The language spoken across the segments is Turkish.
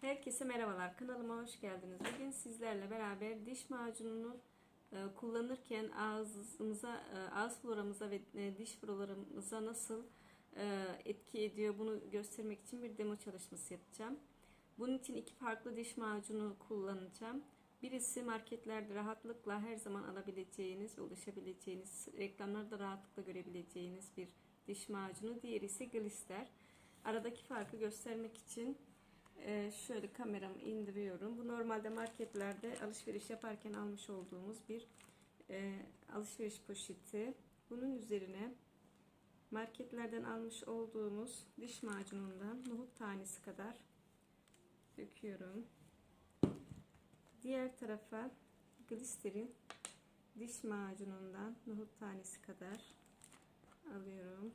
Herkese merhabalar. Kanalıma hoş geldiniz. Bugün sizlerle beraber diş macununu e, kullanırken ağzımıza, e, ağız floramıza ve e, diş floramıza nasıl etki ediyor bunu göstermek için bir demo çalışması yapacağım. Bunun için iki farklı diş macunu kullanacağım. Birisi marketlerde rahatlıkla her zaman alabileceğiniz ulaşabileceğiniz, reklamlarda rahatlıkla görebileceğiniz bir diş macunu. Diğeri ise Glister. Aradaki farkı göstermek için ee, şöyle kameramı indiriyorum. Bu normalde marketlerde alışveriş yaparken almış olduğumuz bir e, alışveriş poşeti. Bunun üzerine marketlerden almış olduğumuz diş macunundan nohut tanesi kadar döküyorum. Diğer tarafa glisterin diş macunundan nohut tanesi kadar alıyorum.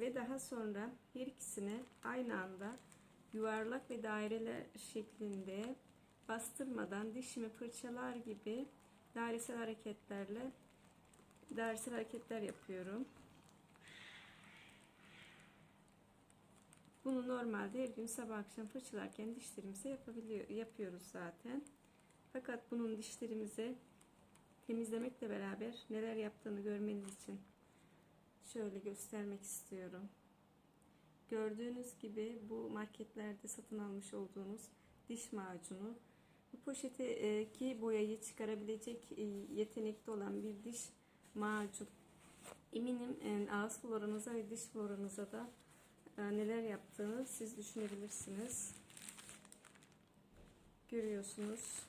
Ve daha sonra her ikisini aynı anda yuvarlak ve daireler şeklinde bastırmadan dişimi fırçalar gibi dairesel hareketlerle dairesel hareketler yapıyorum. Bunu normalde her gün sabah akşam fırçalarken dişlerimize yapabiliyor, yapıyoruz zaten. Fakat bunun dişlerimize temizlemekle beraber neler yaptığını görmeniz için şöyle göstermek istiyorum. Gördüğünüz gibi bu marketlerde satın almış olduğunuz diş macunu. Bu poşetteki boyayı çıkarabilecek e, yetenekte olan bir diş macun. Eminim e, ağız floranıza ve diş floranıza da e, neler yaptığını siz düşünebilirsiniz. Görüyorsunuz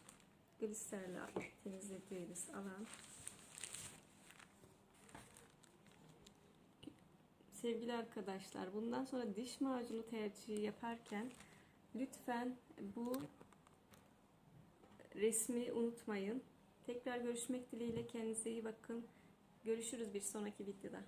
glisterle temizlediğimiz alan. Sevgili arkadaşlar, bundan sonra diş macunu tercihi yaparken lütfen bu resmi unutmayın. Tekrar görüşmek dileğiyle kendinize iyi bakın. Görüşürüz bir sonraki videoda.